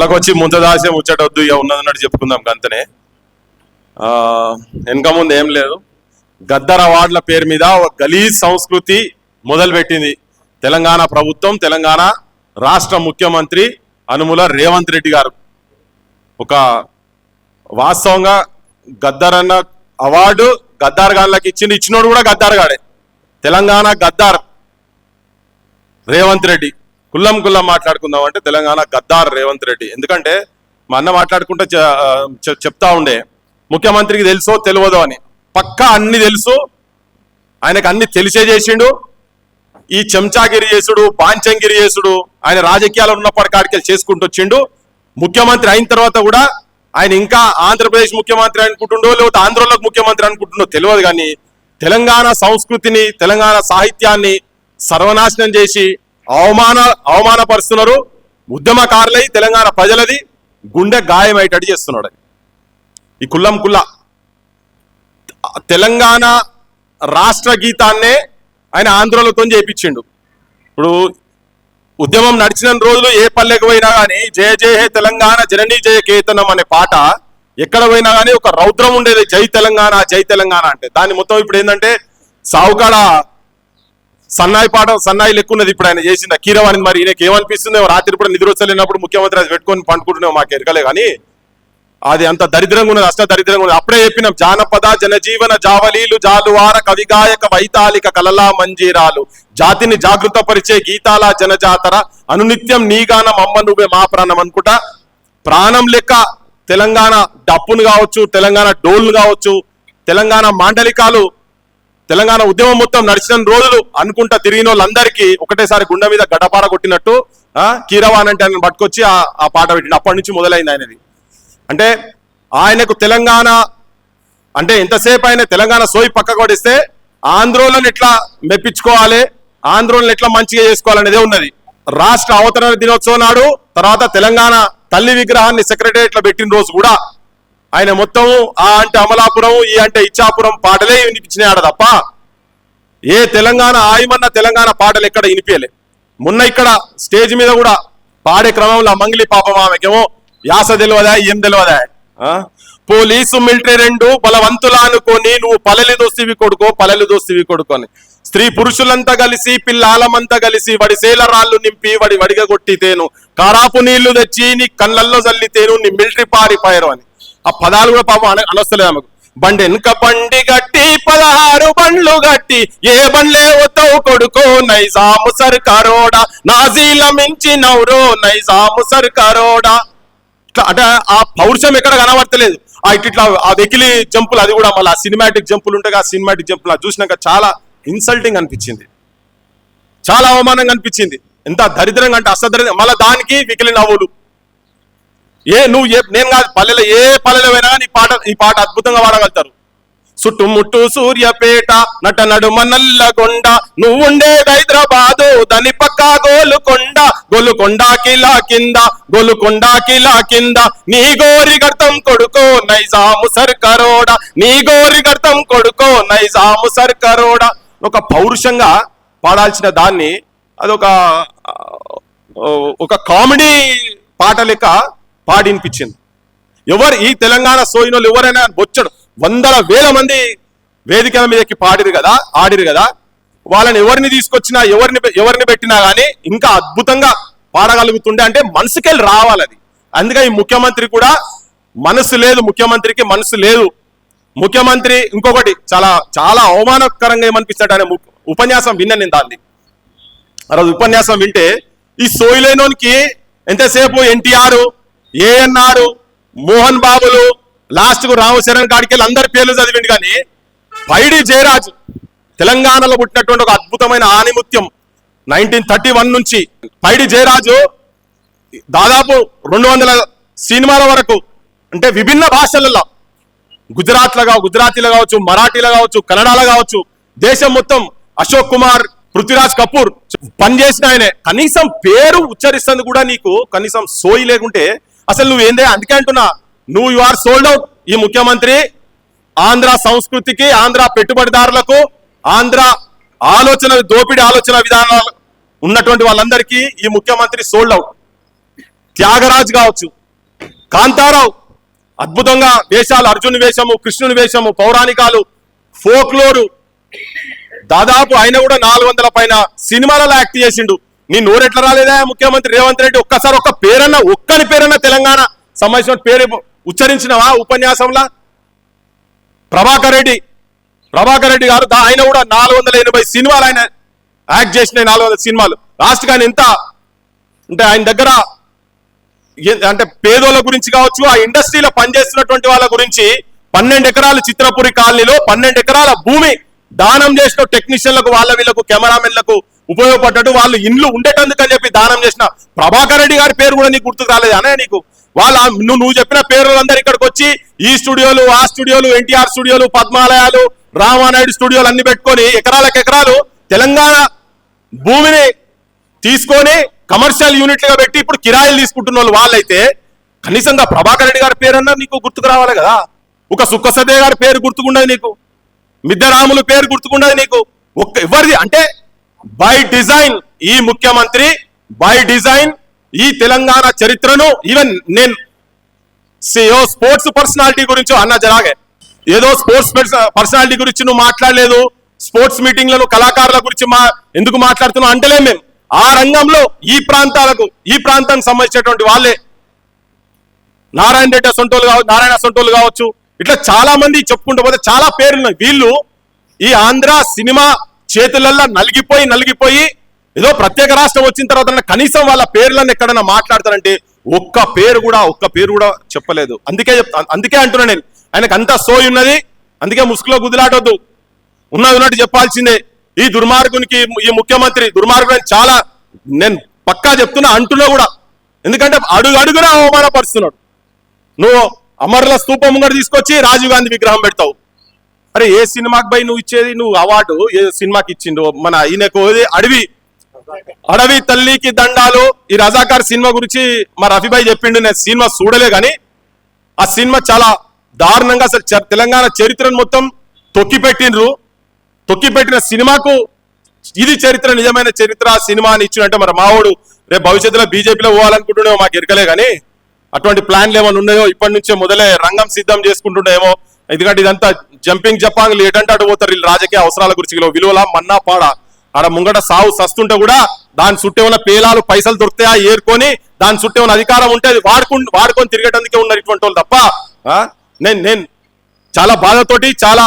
వాళ్ళకి వచ్చి ముంతదాసే ముచ్చటొద్దు ఇక ఉన్నదన్నట్టు చెప్పుకుందాం గంతనే. ఆ, వెనక ముందు ఏం లేదు. గద్దర్ అవార్డుల పేరు మీద ఒక గలీజ్ సంస్కృతి మొదలుపెట్టింది. తెలంగాణ ప్రభుత్వం తెలంగాణ రాష్ట్ర ముఖ్యమంత్రి అనుముల రేవంత్ రెడ్డి గారు. ఒక వాస్తవంగా గద్దర్ అన్న అవార్డు గద్దార్ గాళ్ళకి ఇచ్చింది ఇచ్చినోడు కూడా గద్దార్ గాడే. తెలంగాణ గద్దార్ రేవంత్ రెడ్డి. కుల్లం కుల్లం మాట్లాడుకుందాం అంటే తెలంగాణ గద్దార్ రేవంత్ రెడ్డి. ఎందుకంటే మా అన్న మాట్లాడుకుంటే చె- చెప్తా ఉండే ముఖ్యమంత్రికి తెలుసో తెలియదో అని. పక్కా అన్ని తెలుసు. ఆయనకు అన్ని తెలిసే చేసిండు. ఈ చెంచాగిరి చేసుడు పాంచంగిరి చేసుడు ఆయన రాజకీయాలు ఉన్నప్పటి కాడికి చేసుకుంటూ వచ్చిండు. ముఖ్యమంత్రి అయిన తర్వాత కూడా ఆయన ఇంకా ఆంధ్రప్రదేశ్ ముఖ్యమంత్రి అనుకుంటుండో లేకపోతే ఆంధ్రలోకి ముఖ్యమంత్రి అనుకుంటుండో తెలియదు కానీ తెలంగాణ సంస్కృతిని తెలంగాణ సాహిత్యాన్ని సర్వనాశనం చేసి అవమాన అవమానపరుస్తున్నారు. ఉద్యమకారులై తెలంగాణ ప్రజలది గుండె గాయమయ్యేటట్టు చేస్తున్నాడు. ఈ కుల్లం కుల్ల తెలంగాణ రాష్ట్ర గీతాన్నే ఆయన ఆంధ్రలతో చేయించిండు ఇప్పుడు ఉద్యమం నడిచిన రోజులు ఏ పల్లెకు పోయినా కానీ జయ జయ హే తెలంగాణ జననీ జయ కేతనం అనే పాట ఎక్కడ పోయినా కానీ ఒక రౌద్రం ఉండేది. జై తెలంగాణ జై తెలంగాణ అంటే దాన్ని మొత్తం ఇప్పుడు ఏంటంటే సావుకాడ సన్నాయి పాట సన్నాయి లెక్కున్నది ఇప్పుడు ఆయన చేసిన కీరవాణి మరి ఈయనకి ఏమనిపిస్తుందో రాత్రి కూడా నిద్ర వచ్చలేనప్పుడు ముఖ్యమంత్రి అది పెట్టుకొని పండుకుంటున్నాం మాకు ఎరకలే కానీ అది అంత దరిద్రంగా ఉన్నది అష్ట దరిద్రంగా ఉన్నది. అప్పుడే చెప్పినాం జానపద జనజీవన జావలీలు జాలువార కవిగాయక వైతాళిక కలలా మంజీరాలు. జాతిని జాగృత పరిచే గీతాల జనజాతర అనునిత్యం నీగానం అమ్మ నువ్వే మా ప్రాణం అనుకుంటా. ప్రాణం లెక్క తెలంగాణ డప్పును కావచ్చు తెలంగాణ డోల్ను కావచ్చు తెలంగాణ మాండలికాలు తెలంగాణ ఉద్యమం మొత్తం నడిచిన రోజులు అనుకుంటా తిరిగిన వాళ్ళందరికీ ఒకటేసారి గుండె మీద గడపార కొట్టినట్టు ఆ కీరవాన్ అంటే ఆయన పట్టుకొచ్చి ఆ పాట పెట్టిండు. అప్పటి నుంచి మొదలైంది ఆయనది. అంటే ఆయనకు తెలంగాణ అంటే ఎంతసేపు ఆయన తెలంగాణ సోయి పక్క కొడిస్తే ఆంధ్రోలను ఎట్లా మెప్పించుకోవాలి ఆంధ్రోలను ఎట్లా మంచిగా చేసుకోవాలనేదే ఉన్నది. రాష్ట్ర అవతరణ దినోత్సవం నాడు తర్వాత తెలంగాణ తల్లి విగ్రహాన్ని సెక్రటరియట్ పెట్టిన రోజు కూడా ఆయన మొత్తం ఆ అంటే అమలాపురం ఈ అంటే ఇచ్చాపురం పాటలే వినిపించినాయి ఆడ తప్ప ఏ తెలంగాణ ఆయమన్న తెలంగాణ పాటలు ఎక్కడ వినిపించలే. మొన్న ఇక్కడ స్టేజ్ మీద కూడా పాడే క్రమంలో ఆ మంగిలి పాపం ఆమెకేమో యాస తెలియదా ఏం తెలియదా ఆ? పోలీసు మిలిటరీ రెండు బలవంతులా అనుకొని నువ్వు పలలి దోస్తివి కొడుకో పలలి దోస్తివి కొడుకో అని. స్త్రీ పురుషులంతా కలిసి పిల్లాలమంతా కలిసి వడి సేల రాళ్ళు నింపి వడి వడిగ కొట్టితేను కారాపు నీళ్ళు తెచ్చి నీ కళ్ళల్లో చల్లితేను నీ మిలిటరీ పారిపోయారు అని. ఆ పదాలు కూడా పాపం అన అనొస్తలేదు ఆమెకు. బండి వెనుక బండి గట్టి పదహారు బండ్లు గట్టి ఏ బండ్లే వద్దవు కొడుకో నైజాము సర్కారోడా. నాజీల మించి నవరో నైజాము సర్కారోడా. ఇట్లా అంటే ఆ పౌరుషం ఎక్కడ కనబడతలేదు. ఆ ఇట్ ఇట్లా ఆ వెకిలి జంపులు అది కూడా మళ్ళీ ఆ సినిమాటిక్ జంపులు ఉంటాయి ఆ సినిమాటిక్ జంపులు అది చూసినాక చాలా ఇన్సల్టింగ్ అనిపించింది. చాలా అవమానంగా అనిపించింది. ఎంత దరిద్రంగా అంటే అసదరిద్రం. మళ్ళీ దానికి వికిలి నవ్వులు. ఏ నువ్వు ఏ నేను కాదు పల్లెలో ఏ పల్లెలో పోయినా కానీ ఈ పాట ఈ పాట అద్భుతంగా పాడగలుగుతారు. చుట్టుముట్టు సూర్యపేట నట నడుమ నల్లగొండ నువ్వుండేది హైదరాబాదు దాని పక్క గోలుకొండ గోలుకొండ కిలా కింద గోలుకొండ కిలా కింద నీ గోరి గర్తం కొడుకో నైజాము సర్కరోడ నీ గోరి గర్తం కొడుకో నైజాము సర్కరోడ. ఒక పౌరుషంగా పాడాల్సిన దాన్ని అదొక ఒక కామెడీ పాట లెక్క పాడినిపించింది. ఎవరు ఈ తెలంగాణ సోయినోళ్ళు ఎవరైనా బొచ్చడు వందల వేల మంది వేదికల మీదకి పాడిరు కదా ఆడిరు కదా వాళ్ళని ఎవరిని తీసుకొచ్చినా ఎవరిని ఎవరిని పెట్టినా కానీ ఇంకా అద్భుతంగా పాడగలుగుతుండే అంటే మనసుకెళ్ళి రావాలి అది అందుకే ఈ ముఖ్యమంత్రి కూడా మనసు లేదు ముఖ్యమంత్రికి మనసు లేదు. ముఖ్యమంత్రి ఇంకొకటి చాలా చాలా అవమానకరంగా ఏమనిపిస్తాడు అనే ఉపన్యాసం విన్నాను నేను దాన్ని. ఆ రోజు ఉపన్యాసం వింటే ఈ సోయిలేనోనికి ఎంతసేపు ఎన్టీఆర్ ఏఎన్ఆర్ మోహన్ బాబులు లాస్ట్కు రామచరణ్ కాడికి అందరి పేర్లు చదివిండు కానీ పైడి జయరాజ్ తెలంగాణలో పుట్టినటువంటి ఒక అద్భుతమైన ఆనిముత్యం నైన్టీన్ థర్టీ వన్ నుంచి. పైడి జయరాజు దాదాపు రెండు వందల సినిమాల వరకు అంటే విభిన్న భాషలలో గుజరాత్లో కావచ్చు గుజరాతీలో కావచ్చు మరాఠీలో కావచ్చు కన్నడలో కావచ్చు దేశం మొత్తం అశోక్ కుమార్ పృథ్వీరాజ్ కపూర్ పనిచేసిన ఆయనే. కనీసం పేరు ఉచ్చరిస్తుంది కూడా నీకు కనీసం సోయి లేకుంటే అసలు నువ్వు ఏందే అందుకే అంటున్నా. నువ్వు యు ఆర్ సోల్డ్ అవుట్ ఈ ముఖ్యమంత్రి ఆంధ్ర సంస్కృతికి ఆంధ్ర పెట్టుబడిదారులకు ఆంధ్ర ఆలోచన దోపిడీ ఆలోచన విధానాలు ఉన్నటువంటి వాళ్ళందరికీ ఈ ముఖ్యమంత్రి సోల్డ్ అవుట్ త్యాగరాజ్ కావచ్చు కాంతారావు అద్భుతంగా వేషాలు అర్జున్ వేషము కృష్ణుని వేషము పౌరాణికాలు ఫోక్లోరు దాదాపు ఆయన కూడా నాలుగు వందల పైన సినిమాలలో యాక్ట్ చేసిండు. నీ నోరెట్లా రాలేదా? ముఖ్యమంత్రి రేవంత్ రెడ్డి ఒక్కసారి ఒక్క పేరన్న ఒక్కని పేరన్న తెలంగాణ సంబంధించిన పేరు ఉచ్చరించినవా ఉపన్యాసంలా? ప్రభాకర్ రెడ్డి ప్రభాకర్ రెడ్డి గారు ఆయన కూడా నాలుగు వందల ఎనభై సినిమాలు ఆయన యాక్ట్ చేసిన నాలుగు వందల సినిమాలు. లాస్ట్గా ఆయన ఎంత? అంటే ఆయన దగ్గర ఏ- అంటే పేదోళ్ళ గురించి కావచ్చు ఆ ఇండస్ట్రీలో పనిచేస్తున్నటువంటి వాళ్ళ గురించి పన్నెండు ఎకరాల చిత్రపురి కాలనీలో పన్నెండు ఎకరాల భూమి దానం చేసిన టెక్నీషియన్లకు వాళ్ళ వీళ్ళకు కెమెరామెన్లకు ఉపయోగపడ్డట్టు వాళ్ళు ఇండ్లు ఉండేటందుకు అని చెప్పి దానం చేసిన ప్రభాకర్ రెడ్డి గారి పేరు కూడా నీకు గుర్తుకు రాలేదు అనే నీకు? వాళ్ళ నువ్వు నువ్వు చెప్పిన పేర్లందరూ ఇక్కడికి వచ్చి ఈ స్టూడియోలు ఆ స్టూడియోలు ఎన్టీఆర్ స్టూడియోలు పద్మాలయాలు రామానాయుడు స్టూడియోలు అన్ని పెట్టుకొని ఎకరాలకు ఎకరాలు తెలంగాణ భూమిని తీసుకొని కమర్షియల్ యూనిట్లుగా పెట్టి ఇప్పుడు కిరాయిలు తీసుకుంటున్న వాళ్ళు వాళ్ళైతే కనీసంగా ప్రభాకర్ రెడ్డి గారి పేరన్నా నీకు గుర్తుకు రావాలి కదా? ఒక సుఖసదే గారి పేరు గుర్తుకుండదు నీకు? మిద్దరాములు పేరు గుర్తుకుండదు నీకు. ఒక్క ఎవరిది? అంటే బై డిజైన్ ఈ ముఖ్యమంత్రి బై డిజైన్ ఈ తెలంగాణ చరిత్రను ఈవెన్ నేను సిఓ స్పోర్ట్స్ పర్సనాలిటీ గురించి అన్న జరాగే. ఏదో స్పోర్ట్స్ పర్సనాలిటీ గురించి నువ్వు మాట్లాడలేదు. స్పోర్ట్స్ మీటింగ్లను కళాకారుల గురించి మా ఎందుకు మాట్లాడుతున్నావు? అంటలే మేము. ఆ రంగంలో ఈ ప్రాంతాలకు ఈ ప్రాంతానికి సంబంధించినటువంటి వాళ్ళే. నారాయణ రెడ్డి సొంటోలు కావచ్చు నారాయణ సొంటోలు కావచ్చు ఇట్లా చాలా మంది చెప్పుకుంటూ పోతే చాలా పేర్లు వీళ్ళు ఈ ఆంధ్ర సినిమా చేతులల్లో నలిగిపోయి నలిగిపోయి ఏదో ప్రత్యేక రాష్ట్రం వచ్చిన తర్వాత కనీసం వాళ్ళ పేర్లను ఎక్కడన్నా మాట్లాడతారంటే ఒక్క పేరు కూడా ఒక్క పేరు కూడా చెప్పలేదు. అందుకే చెప్తా అందుకే అంటున్నా నేను. ఆయనకు అంతా సోయి ఉన్నది. అందుకే ముసుగులో గుదిలాటొద్దు ఉన్నది ఉన్నట్టు చెప్పాల్సిందే. ఈ దుర్మార్గునికి ఈ ముఖ్యమంత్రి దుర్మార్గుడు చాలా నేను పక్కా చెప్తున్నా అంటున్నా కూడా. ఎందుకంటే అడుగు అడుగున అవమానపరుస్తున్నాడు. నువ్వు అమరుల స్తూపం ముంగట తీసుకొచ్చి రాజీవ్ గాంధీ విగ్రహం పెడతావు. అరే ఏ సినిమాకి పోయి నువ్వు ఇచ్చేది? నువ్వు అవార్డు ఏ సినిమాకి ఇచ్చిండు? మన ఈయనకు అడవి. అడవి తల్లికి దండాలు. ఈ రజాకార్ సినిమా గురించి మా రఫీబాయ్ చెప్పిండు నేను సినిమా చూడలే కానీ ఆ సినిమా చాలా దారుణంగా అసలు తెలంగాణ చరిత్రను మొత్తం తొక్కిపెట్టినరు తొక్కిపెట్టిన సినిమాకు ఇది చరిత్ర నిజమైన చరిత్ర. సినిమా అని ఇచ్చినట్టే మరి మావోడు రేపు భవిష్యత్తులో బీజేపీలో పోవాలనుకుంటున్నావు మాకు ఎరకలే కానీ అటువంటి ప్లాన్లు ఏమైనా ఉన్నాయో ఇప్పటి నుంచే మొదలే రంగం సిద్ధం చేసుకుంటుండేమో. ఎందుకంటే ఇదంతా జంపింగ్ జపాంగ్లు ఎటంటే అటు పోతారు వీళ్ళు రాజకీయ అవసరాల గురించి. విలువల మన్నా పాడ ఆడ ముంగట సావు సస్తుంటే కూడా దాని చుట్టే ఉన్న పేలాలు పైసలు దొరుకుతాయా ఏరుకొని దాని చుట్టే ఉన్న అధికారం ఉంటే వాడుకు వాడుకొని తిరిగేటందుకే ఉన్నారు ఇటువంటి వాళ్ళు తప్ప నేను నేను చాలా బాధతోటి చాలా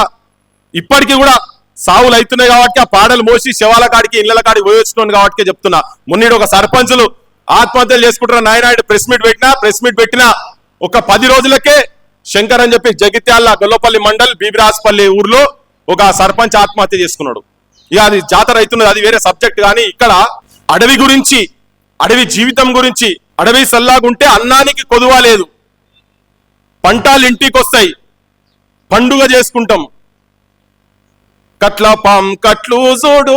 ఇప్పటికీ కూడా సావులు అవుతున్నాయి కాబట్టి ఆ పాడలు మోసి శవాల కాడికి ఇళ్ళ కాడికి పోయొచ్చున్నాను కాబట్టి చెప్తున్నా. మొన్నీడు ఒక సర్పంచులు ఆత్మహత్యలు చేసుకుంటున్న నాయనాయుడు ప్రెస్ మీట్ పెట్టినా ప్రెస్ మీట్ పెట్టిన ఒక పది రోజులకే శంకర్ అని చెప్పి జగిత్యాల గొల్లపల్లి మండల్ బీబిరాస్పల్లి ఊర్లో ఒక సర్పంచ్ ఆత్మహత్య చేసుకున్నాడు. ఇక అది జాతర అవుతున్నది అది వేరే సబ్జెక్ట్ కానీ ఇక్కడ అడవి గురించి అడవి జీవితం గురించి అడవి సల్లాగుంటే అన్నానికి కొదువ లేదు. పంటాలు ఇంటికి వస్తాయి పండుగ చేసుకుంటాం. కట్ల పాం కట్లు చూడు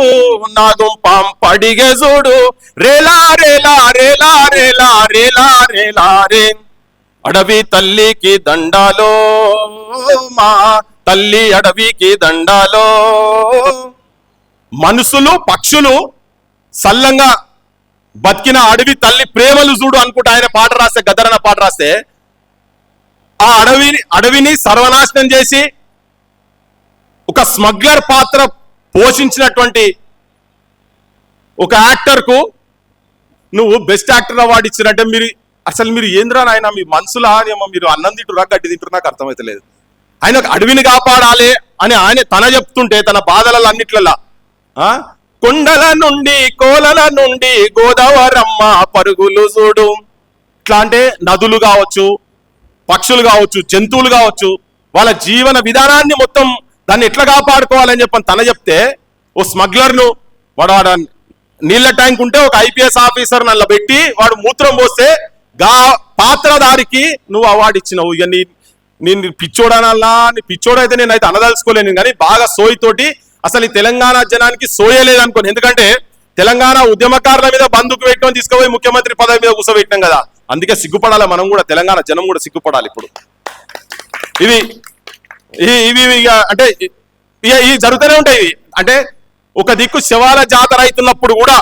నాగం పాం పడిగే చూడు రేలా రేలా రేలా రేలా రేలా రేలా రే. అడవి తల్లికి దండాలో మా తల్లి అడవికి దండాలో. మనుషులు పక్షులు సల్లంగా బతికిన అడవి తల్లి ప్రేమలు చూడు అనుకుంటా ఆయన పాట రాస్తే గదరన పాట రాస్తే ఆ అడవిని అడవిని సర్వనాశనం చేసి ఒక స్మగ్లర్ పాత్ర పోషించినటువంటి ఒక యాక్టర్కు నువ్వు బెస్ట్ యాక్టర్ అవార్డు ఇచ్చినట్టే మీరు అసలు మీరు ఏంద్రా నాయన మీ మనసులా ఏమో మీరు అన్నం తింటురా గడ్డి తింటున్నా నాకు అర్థమవుతలేదు ఆయన ఒక అడవిని కాపాడాలి అని ఆయన తన చెప్తుంటే తన బాధలలో అన్నిట్లలా కొండల నుండి కోలల నుండి గోదావరమ్మ పరుగులు చూడు. ఇట్లా అంటే నదులు కావచ్చు పక్షులు కావచ్చు జంతువులు కావచ్చు వాళ్ళ జీవన విధానాన్ని మొత్తం దాన్ని ఎట్లా కాపాడుకోవాలని చెప్పని తన చెప్తే ఓ స్మగ్లర్ను వాడు వాడు నీళ్ళ ట్యాంక్ ఉంటే ఒక ఐపీఎస్ ఆఫీసర్ నల్ల పెట్టి వాడు మూత్రం పోస్తే గా పాత్రధారికి నువ్వు అవార్డు ఇచ్చినావు. ఇక నీ నేను పిచ్చోడనల్లా నీ పిచ్చోడైతే నేను అయితే అనదలుచుకోలేను కానీ బాగా సోయితోటి అసలు ఈ తెలంగాణ జనానికి సోయలేదు అనుకోను ఎందుకంటే తెలంగాణ ఉద్యమకారుల మీద బంధుకు పెట్టడం తీసుకుపోయి ముఖ్యమంత్రి పదవి మీద కూర్చోబెట్టినాం కదా. అందుకే సిగ్గుపడాలి మనం కూడా తెలంగాణ జనం కూడా సిగ్గుపడాలి ఇప్పుడు. ఇది ఇవి ఇక అంటే ఇవి జరుగుతూనే ఉంటాయి ఇవి. అంటే ఒక దిక్కు శవాల జాతర అవుతున్నప్పుడు కూడా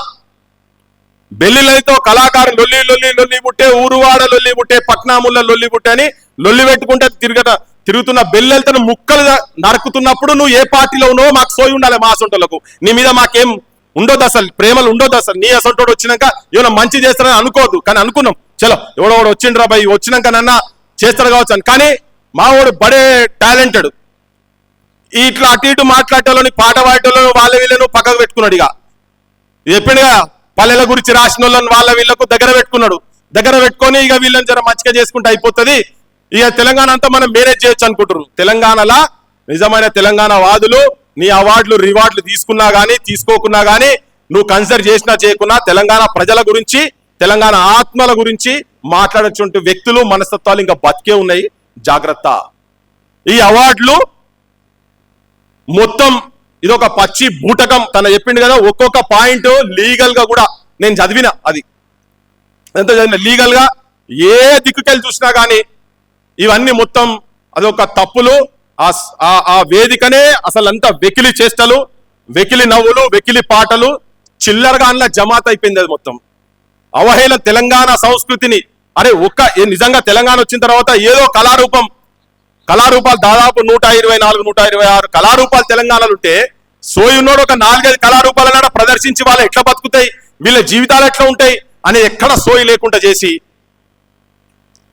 బెల్లిలతో కళాకారులు లొల్లి లొల్లి లొల్లి బుట్టే ఊరువాడ లొల్లి బుట్టే పట్నాముల లొల్లి బుట్టే అని లొల్లి పెట్టుకుంటే తిరగట తిరుగుతున్న బెల్లెలతో ముక్కలు నరుకుతున్నప్పుడు నువ్వు ఏ పార్టీలో ఉన్నావో మాకు సోయి ఉండాలి మా అసొంటోళ్ళకు నీ మీద మాకేం ఉండొద్దు అసలు ప్రేమలు ఉండొద్దు అసలు. నీ అసొంటోడు వచ్చినాక ఏమైనా మంచి చేస్తారని అనుకోవద్దు. కానీ అనుకున్నాం. చలో ఎవడో వచ్చిండ్రా భయ్ వచ్చినాక నన్న చేస్తారు కావచ్చు అని. కానీ మావాడు బడే టాలెంటెడ్. ఇట్లా అటు ఇటు మాట్లాడటంలో పాట పాడటంలో వాళ్ళ వీళ్ళను పక్కకు పెట్టుకున్నాడు ఇక. చెప్పిండుగా పల్లెల గురించి రాసిన వాళ్ళని వాళ్ళ వీళ్ళకు దగ్గర పెట్టుకున్నాడు. దగ్గర పెట్టుకొని ఇక వీళ్ళని జర మంచిగా చేసుకుంటే అయిపోతుంది. ఇక తెలంగాణ అంతా మనం మేనేజ్ చేయొచ్చు అనుకుంటారు తెలంగాణలా నిజమైన తెలంగాణ వాదులు నీ అవార్డులు రివార్డులు తీసుకున్నా కానీ తీసుకోకున్నా కానీ నువ్వు కన్సిడర్ చేసినా చేయకున్నా తెలంగాణ ప్రజల గురించి తెలంగాణ ఆత్మల గురించి మాట్లాడేటువంటి వ్యక్తులు మనస్తత్వాలు ఇంకా బతికే ఉన్నాయి. జాగ్రత్త. ఈ అవార్డులు మొత్తం ఇది ఒక పచ్చి బూటకం. తన చెప్పిండు కదా ఒక్కొక్క పాయింట్ లీగల్గా కూడా నేను చదివిన అది. ఎంత చదివిన? లీగల్గా ఏ దిక్కుకెళ్ళి చూసినా కానీ ఇవన్నీ మొత్తం అదొక తప్పులు. ఆ ఆ- ఆ వేదికనే అసలు అంతా వెకిలి చేష్టలు వెకిలి నవ్వులు వెకిలి పాటలు చిల్లరగా అందులో జమాత్ అయిపోయింది అది మొత్తం. అవహేళన తెలంగాణ సంస్కృతిని అరే ఒక్క ఏ నిజంగా తెలంగాణ వచ్చిన తర్వాత ఏదో కళారూపం కళారూపాలు దాదాపు నూట ఇరవై నాలుగు నూట ఇరవై ఆరు కళారూపాలు తెలంగాణలో ఉంటే సోయి ఉన్నోడు ఒక నాలుగైదు కళారూపాలను ప్రదర్శించి వాళ్ళు ఎట్లా బతుకుతాయి వీళ్ళ జీవితాలు ఎట్లా ఉంటాయి అని ఎక్కడ సోయి లేకుండా చేసి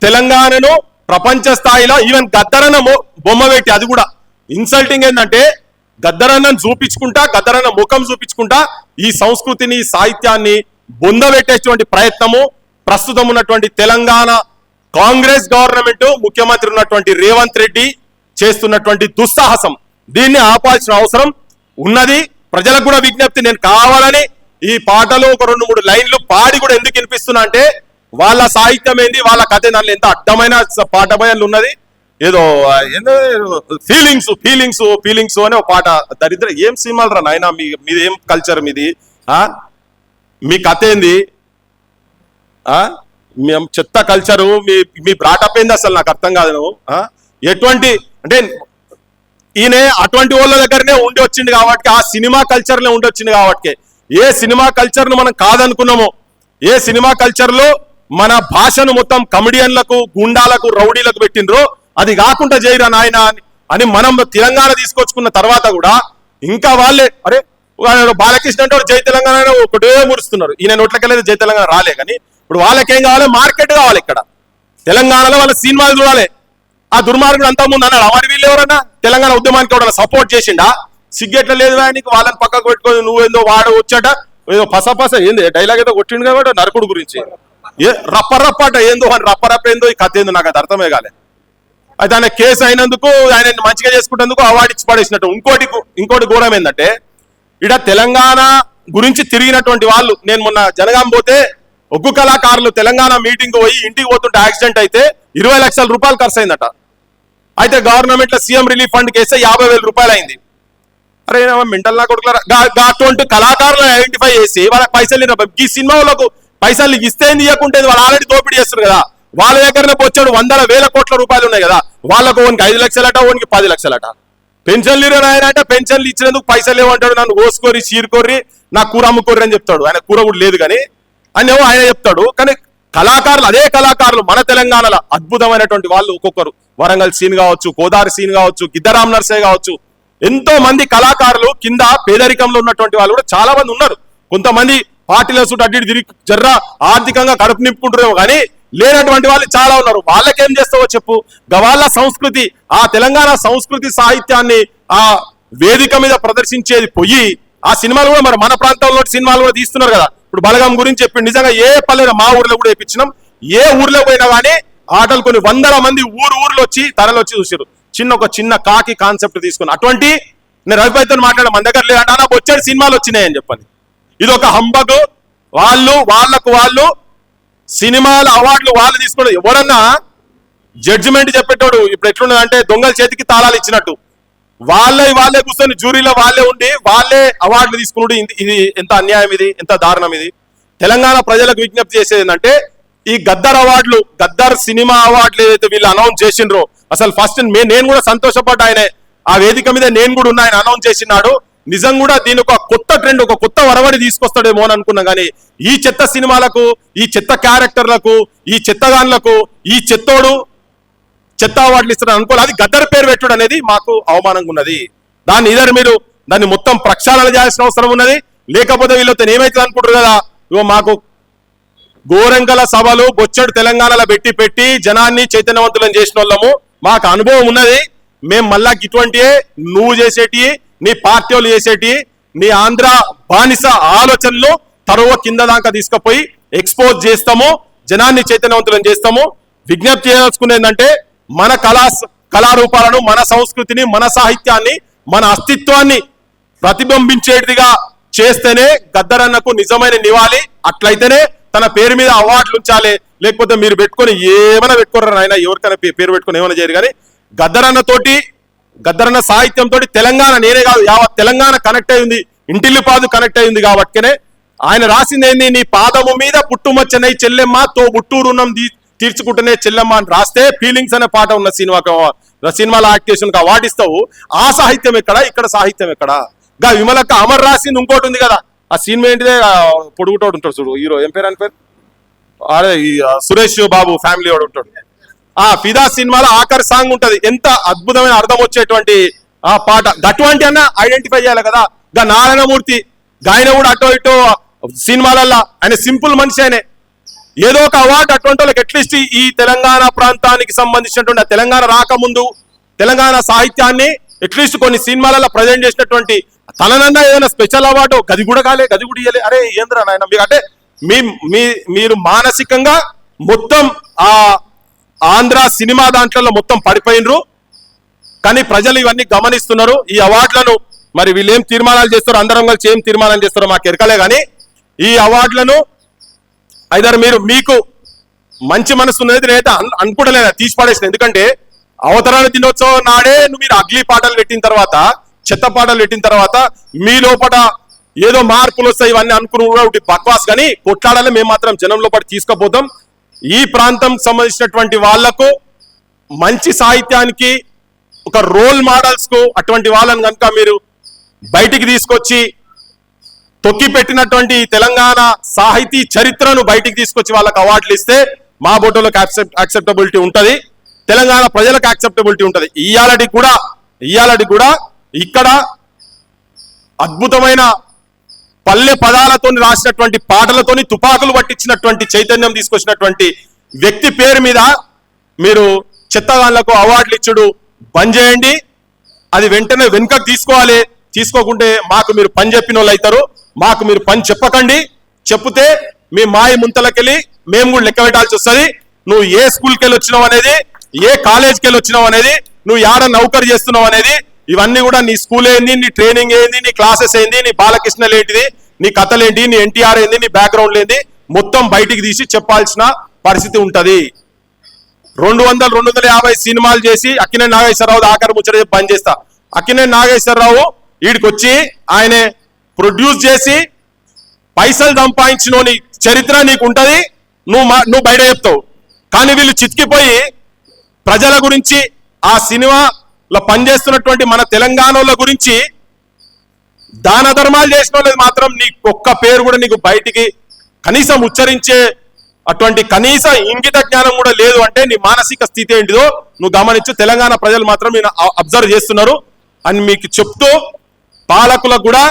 తెలంగాణను ప్రపంచ స్థాయిలో ఈవెన్ గద్దరన్న బొమ్మ పెట్టి అది కూడా ఇన్సల్టింగ్ ఏంటంటే గద్దరన్నను చూపించుకుంటా గద్దరన్న ముఖం చూపించుకుంటా ఈ సంస్కృతిని సాహిత్యాన్ని బొందబెట్టేటువంటి ప్రయత్నము ప్రస్తుతం ఉన్నటువంటి తెలంగాణ కాంగ్రెస్ గవర్నమెంట్ ముఖ్యమంత్రి ఉన్నటువంటి రేవంత్ రెడ్డి చేస్తున్నటువంటి దుస్సాహసం. దీన్ని ఆపాల్సిన అవసరం ఉన్నది. ప్రజలకు కూడా విజ్ఞప్తి నేను కావాలని ఈ పాటలు ఒక రెండు మూడు లైన్లు పాడి కూడా ఎందుకు వినిపిస్తున్నా అంటే వాళ్ళ సాహిత్యం ఏంది వాళ్ళ కథ నన్ను ఎంత అడ్డమైన పాట భయాలు ఉన్నది. ఏదో ఏందో ఫీలింగ్స్ ఫీలింగ్స్ ఫీలింగ్స్ అనే ఒక పాట. దరిద్ర ఏం సినిమాలు రా నాయన మీ మీది ఏం కల్చర్ మీది? మీ కథ ఏంది? మేము చెత్త కల్చరు మీ మీ బ్రాటప్ ఏంది అసలు? నాకు అర్థం కాదు నువ్వు. ఎటువంటి అంటే ఈయన అటువంటి వాళ్ళ దగ్గరనే ఉండి వచ్చింది కాబట్టి ఆ సినిమా కల్చర్లో ఉండి వచ్చింది కాబట్టి. ఏ సినిమా కల్చర్ను మనం కాదనుకున్నామో ఏ సినిమా కల్చర్లో మన భాషను మొత్తం కమెడియన్లకు గుండాలకు రౌడీలకు పెట్టిండ్రో అది కాకుండా చేయరా నాయన అని- మనం తెలంగాణ తీసుకొచ్చుకున్న తర్వాత కూడా ఇంకా వాళ్ళే అరే బాలకృష్ణ అంటే వాడు జై తెలంగాణ ఒకటే మురుస్తున్నారు. ఈయన నోట్లకెళ్ళేది జై తెలంగాణ రాలే కానీ ఇప్పుడు వాళ్ళకేం కావాలి? మార్కెట్ కావాలి ఇక్కడ. తెలంగాణలో వాళ్ళ సినిమాలు చూడాలి. ఆ దుర్మార్గుడు అంతా ముందు అన్నాడు అవార్డు వీళ్ళు ఎవరన్నా? తెలంగాణ ఉద్యమానికి ఎవరన్నా సపోర్ట్ చేసిండా? సిగ్గెట్ల లేదు నీకు వాళ్ళని పక్కకు పెట్టుకొని నువ్వేందో వాడు వచ్చాట ఏదో పస పస ఏంది డైలాగ్ ఏదో కొట్టిండు కాబట్టి నరకుడు గురించి. ఏ రప్ప ఏందో అని రప్పరప్ప ఏందో ఈ కథ ఏందో నాకు అది అర్థమే కాలే. అయితే ఆయన కేసు అయినందుకు ఆయన మంచిగా చేసుకుంటేందుకు అవార్డు ఇచ్చి పడేసినట్టు. ఇంకోటి ఇంకోటి ఘోరం ఏంటంటే ఇడ తెలంగాణ గురించి తిరిగినటువంటి వాళ్ళు నేను మొన్న జనగాం పోతే ఒగ్గు కళాకారులు తెలంగాణ మీటింగ్ పోయి ఇంటికి పోతుంటే యాక్సిడెంట్ అయితే ఇరవై లక్షల రూపాయలు ఖర్చు అయిందట అయితే గవర్నమెంట్లో సీఎం రిలీఫ్ ఫండ్ కేసే యాభై వేల రూపాయలు అయింది అరే మెంటల్ నా కొడుకులారా? అటువంటి కళాకారులను ఐడెంటిఫై చేసి వాళ్ళకి పైసలు ఈ సినిమా వాళ్ళకు పైసలు ఇస్తే ఇవ్వకుంటే వాళ్ళు ఆల్రెడీ దోపిడీ చేస్తారు కదా. వాళ్ళ దగ్గరనే వచ్చాడు వందల వేల కోట్ల రూపాయలు ఉన్నాయి కదా. వాళ్ళకు ఓనికి ఐదు లక్షలట ఓనికి పది లక్షలట. పెన్షన్లు ఇరవై ఆయన అంటే పెన్షన్లు ఇచ్చినందుకు పైసలు ఏమంటాడు నన్ను కోసుకొని చీరుకోరి నా కూర అమ్ముకోరి అని చెప్తాడు. ఆయన కూర కూడా లేదు కానీ అని ఆయన చెప్తాడు. కానీ కళాకారులు అదే కళాకారులు మన తెలంగాణలో అద్భుతమైనటువంటి వాళ్ళు ఒక్కొక్కరు. వరంగల్ సీన్ కావచ్చు గోదావరి సీన్ కావచ్చు గిద్దరామ్ నర్సే కావచ్చు. ఎంతో మంది కళాకారులు కింద పేదరికంలో ఉన్నటువంటి వాళ్ళు కూడా చాలా మంది ఉన్నారు. కొంతమంది పార్టీల చుట్టూ అడ్డు ఇటు తిరిగి జర్ర ఆర్థికంగా కడుపు నింపుకుంటారేమో కానీ లేనటువంటి వాళ్ళు చాలా ఉన్నారు. వాళ్ళకేం చేస్తావో చెప్పు. గవాళ్ళ సంస్కృతి ఆ తెలంగాణ సంస్కృతి సాహిత్యాన్ని ఆ వేదిక మీద ప్రదర్శించేది పోయి ఆ సినిమాలు కూడా మరి మన ప్రాంతంలో సినిమాలు కూడా తీస్తున్నారు కదా. ఇప్పుడు బలగం గురించి చెప్పి నిజంగా ఏ పల్లెలో మా ఊర్లో కూడా వేయించినాం ఏ ఊర్లో పోయినా కానీ ఆటలు కొన్ని వందల మంది ఊరు ఊర్లో వచ్చి తరలి వచ్చి చూసారు చిన్న ఒక చిన్న కాకి కాన్సెప్ట్ తీసుకుని అటువంటి నేను రవిపైతో మాట్లాడ మన దగ్గర లేదంటే నాకు వచ్చాడు సినిమాలు వచ్చినాయని చెప్పని. ఇది ఒక హంబగు వాళ్ళు వాళ్ళకు వాళ్ళు సినిమాల అవార్డులు వాళ్ళు తీసుకోవడం ఎవరన్నా జడ్జిమెంట్ చెప్పేటోడు ఇప్పుడు ఎట్లున్నది అంటే దొంగల చేతికి తాళాలు ఇచ్చినట్టు. వాళ్ళే వాళ్ళే కూర్చొని జ్యూరీలో వాళ్ళే ఉండి వాళ్ళే అవార్డులు తీసుకున్నాడు ఇది- ఇది ఎంత అన్యాయం ఇది? ఎంత దారుణం ఇది? తెలంగాణ ప్రజలకు విజ్ఞప్తి చేసేది ఏంటంటే ఈ గద్దర్ అవార్డులు గద్దర్ సినిమా అవార్డులు ఏదైతే వీళ్ళు అనౌన్స్ చేసిండ్రో అసలు ఫస్ట్ నేను కూడా సంతోషపడ్డా ఆయనే. ఆ వేదిక మీద నేను కూడా ఉన్నాయని ఆయన అనౌన్స్ చేసినాడు. నిజం కూడా దీని ఒక కొత్త ట్రెండ్ ఒక కొత్త వరవడి తీసుకొస్తాడేమో అని అనుకున్నా కానీ ఈ చెత్త సినిమాలకు ఈ చెత్త క్యారెక్టర్లకు ఈ చెత్తగాన్లకు ఈ చెత్తోడు చెత్త అవార్డులు ఇస్తారని అనుకోవాలి అది గద్దర్ పేరు పెట్టుడు అనేది మాకు అవమానంగా ఉన్నది. దాన్ని ఇదర్ మీరు దాన్ని మొత్తం ప్రక్షాళన చేయాల్సిన అవసరం ఉన్నది. లేకపోతే వీళ్ళతో ఏమైతుంది అనుకుంటారు కదా? ఇగో మాకు గోరంగల సభలు బొచ్చడు తెలంగాణలో పెట్టి పెట్టి జనాన్ని చైతన్యవంతులను చేసిన వాళ్ళము. మాకు అనుభవం ఉన్నది. మేము మళ్ళా ఇటువంటివే నువ్వు చేసేటి నీ పార్టీ వాళ్ళు చేసేటి నీ ఆంధ్ర బానిస ఆలోచనలు తరువ కింద దాకా తీసుకుపోయి ఎక్స్పోజ్ చేస్తాము. జనాన్ని చైతన్యవంతులను చేస్తాము. విజ్ఞప్తి చేయదలుచుకునేది మన కళా కళారూపాలను మన సంస్కృతిని మన సాహిత్యాన్ని మన అస్తిత్వాన్ని ప్రతిబింబించేటిదిగా చేస్తేనే గద్దరన్నకు నిజమైన నివాళి. అట్లయితేనే తన పేరు మీద అవార్డులు ఉంచాలి. లేకపోతే మీరు పెట్టుకొని ఏమైనా పెట్టుకోరు ఆయన ఎవరికైనా పేరు పెట్టుకొని ఏమైనా చేయరు. కానీ గద్దరన్న తోటి గద్దరన్న సాహిత్యంతో తెలంగాణ నేనే కాదు యావత్ తెలంగాణ కనెక్ట్ అయింది ఇంటిల్లిపాదు కనెక్ట్ అయింది కాబట్టినే ఆయన రాసింది ఏంది నీ పాదము మీద పుట్టుమచ్చనై చెల్లెమ్మ తో బుట్టూరున్నం తీర్చుకుంటేనే చెల్లెమ్మ అని రాస్తే ఫీలింగ్స్ అనే పాట ఉన్న సినిమా సినిమాలో యాక్టేషన్ అవార్డు ఇస్తావు. ఆ సాహిత్యం ఎక్కడ? ఇక్కడ సాహిత్యం ఎక్కడ? గా విమలక్క అమర్ రాసింది ఇంకోటి ఉంది కదా. ఆ సినిమా ఏంటిదే? పొడుగుటోడు ఉంటాడు చూడు హీరో. ఏం పేరు? అని పేరు? అదే ఈ సురేష్ బాబు ఫ్యామిలీ వాడు ఉంటాడు. ఆ ఫిదా సినిమాలో ఆఖరి సాంగ్ ఉంటది. ఎంత అద్భుతమైన అర్థం వచ్చేటువంటి ఆ పాట. అటువంటి అన్న ఐడెంటిఫై చేయాలి కదా. గా నారాయణమూర్తి గాయన కూడా అటో ఇటో సినిమాలల్లో. ఆయన సింపుల్ మనిషి ఆయనే. ఏదో ఒక అవార్డు అటువంటి వాళ్ళకి అట్లీస్ట్ ఈ తెలంగాణ ప్రాంతానికి సంబంధించినటువంటి తెలంగాణ రాకముందు తెలంగాణ సాహిత్యాన్ని అట్లీస్ట్ కొన్ని సినిమాలలో ప్రజెంట్ చేసినటువంటి తననన్నా ఏదైనా స్పెషల్ అవార్డు గది కూడా కాలే గది కూడా ఇయ్యలే. అరే ఏంద్రా నాయన మీకు అంటే మీ మీ మీరు మానసికంగా మొత్తం ఆ ఆంధ్ర సినిమా దాంట్లో మొత్తం పడిపోయినరు. కానీ ప్రజలు ఇవన్నీ గమనిస్తున్నారు. ఈ అవార్డులను మరి వీళ్ళు ఏం తీర్మానాలు చేస్తారో అందరం కలిసి ఏం తీర్మానం చేస్తారో మాకు ఎరకలే కానీ ఈ అవార్డులను ఐదర్ మీరు మీకు మంచి మనసు ఉన్నది నేనైతే అన్- అనుకుంటలేదు తీసి పడేసిన. ఎందుకంటే అవతరాలు దినోత్సవం నాడే నువ్వు మీరు అగ్లీ పాటలు పెట్టిన తర్వాత చెత్త పాటలు పెట్టిన తర్వాత మీ లోపల ఏదో మార్పులు వస్తాయి ఇవన్నీ అనుకుని కూడా ఒకటి బక్వాస్ కానీ కొట్లాడాలి మేము మాత్రం జనం లోపల తీసుకుపోతాం. ఈ ప్రాంతం సంబంధించినటువంటి వాళ్ళకు మంచి సాహిత్యానికి ఒక రోల్ మోడల్స్కు అటువంటి వాళ్ళని కనుక మీరు బయటికి తీసుకొచ్చి తొక్కి పెట్టినటువంటి తెలంగాణ సాహితీ చరిత్రను బయటికి తీసుకొచ్చి వాళ్ళకి అవార్డులు ఇస్తే మా బోటోలకు యాక్సెప్ట్ యాక్సెప్టబిలిటీ ఉంటుంది. తెలంగాణ ప్రజలకు యాక్సెప్టబిలిటీ ఉంటుంది. ఇయాలటి కూడా ఇయాలటి కూడా ఇక్కడ అద్భుతమైన పల్లె పదాలతోని రాసినటువంటి పాటలతోని తుపాకులు పట్టించినటువంటి చైతన్యం తీసుకొచ్చినటువంటి వ్యక్తి పేరు మీద మీరు చెత్తగాళ్ళకు అవార్డులు ఇచ్చుడు బంద్ చేయండి. అది వెంటనే వెనుకకు తీసుకోవాలి. తీసుకోకుంటే మాకు మీరు పని చెప్పిన వాళ్ళు అవుతారు. మాకు మీరు పని చెప్పకండి. చెప్తే మీ మాయ ముంతలకెళ్ళి మేము కూడా లెక్క పెట్టాల్సి వస్తుంది. నువ్వు ఏ స్కూల్కి వెళ్ళి వచ్చినావు అనేది ఏ కాలేజ్కి వెళ్ళి వచ్చినావు అనేది నువ్వు యాడ నౌకరు చేస్తున్నావు అనేది ఇవన్నీ కూడా నీ స్కూల్ ఏంది నీ ట్రైనింగ్ ఏంది నీ క్లాసెస్ ఏంది నీ బాలకృష్ణలు ఏంటిది నీ కథలేంటి నీ ఎన్టీఆర్ ఏంది నీ బ్యాక్గ్రౌండ్ ఏంది మొత్తం బయటికి తీసి చెప్పాల్సిన పరిస్థితి ఉంటుంది. రెండు వందల రెండు వందల యాభై సినిమాలు చేసి అక్కినే నాగేశ్వరరావు ఆఖరి ముచ్చట చెప్పి బంద్ చేస్తా అక్కినే నాగేశ్వరరావు వీడికి వచ్చి ఆయనే ప్రొడ్యూస్ చేసి పైసలు సంపాదించిన చరిత్ర నీకు ఉంటుంది నువ్వు మా- నువ్వు బయట చెప్తావు. కానీ వీళ్ళు చితికిపోయి ప్రజల గురించి ఆ సినిమాలో పనిచేస్తున్నటువంటి మన తెలంగాణలో గురించి దాన ధర్మాలు చేసిన వాళ్ళది మాత్రం నీ ఒక్క పేరు కూడా నీకు బయటికి కనీసం ఉచ్చరించే అటువంటి కనీస ఇంగిత జ్ఞానం కూడా లేదు అంటే నీ మానసిక స్థితి ఏంటిదో నువ్వు గమనించు. తెలంగాణ ప్రజలు మాత్రం నేను అబ్జర్వ్ చేస్తున్నారు. అని మీకు చెప్తూ పాలకులకు కూడా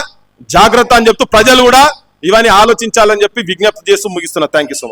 జాగ్రత్త అని చెప్తూ ప్రజలు కూడా ఇవన్నీ ఆలోచించాలని చెప్పి విజ్ఞప్తి చేస్తూ ముగిస్తున్నా. Thank you so much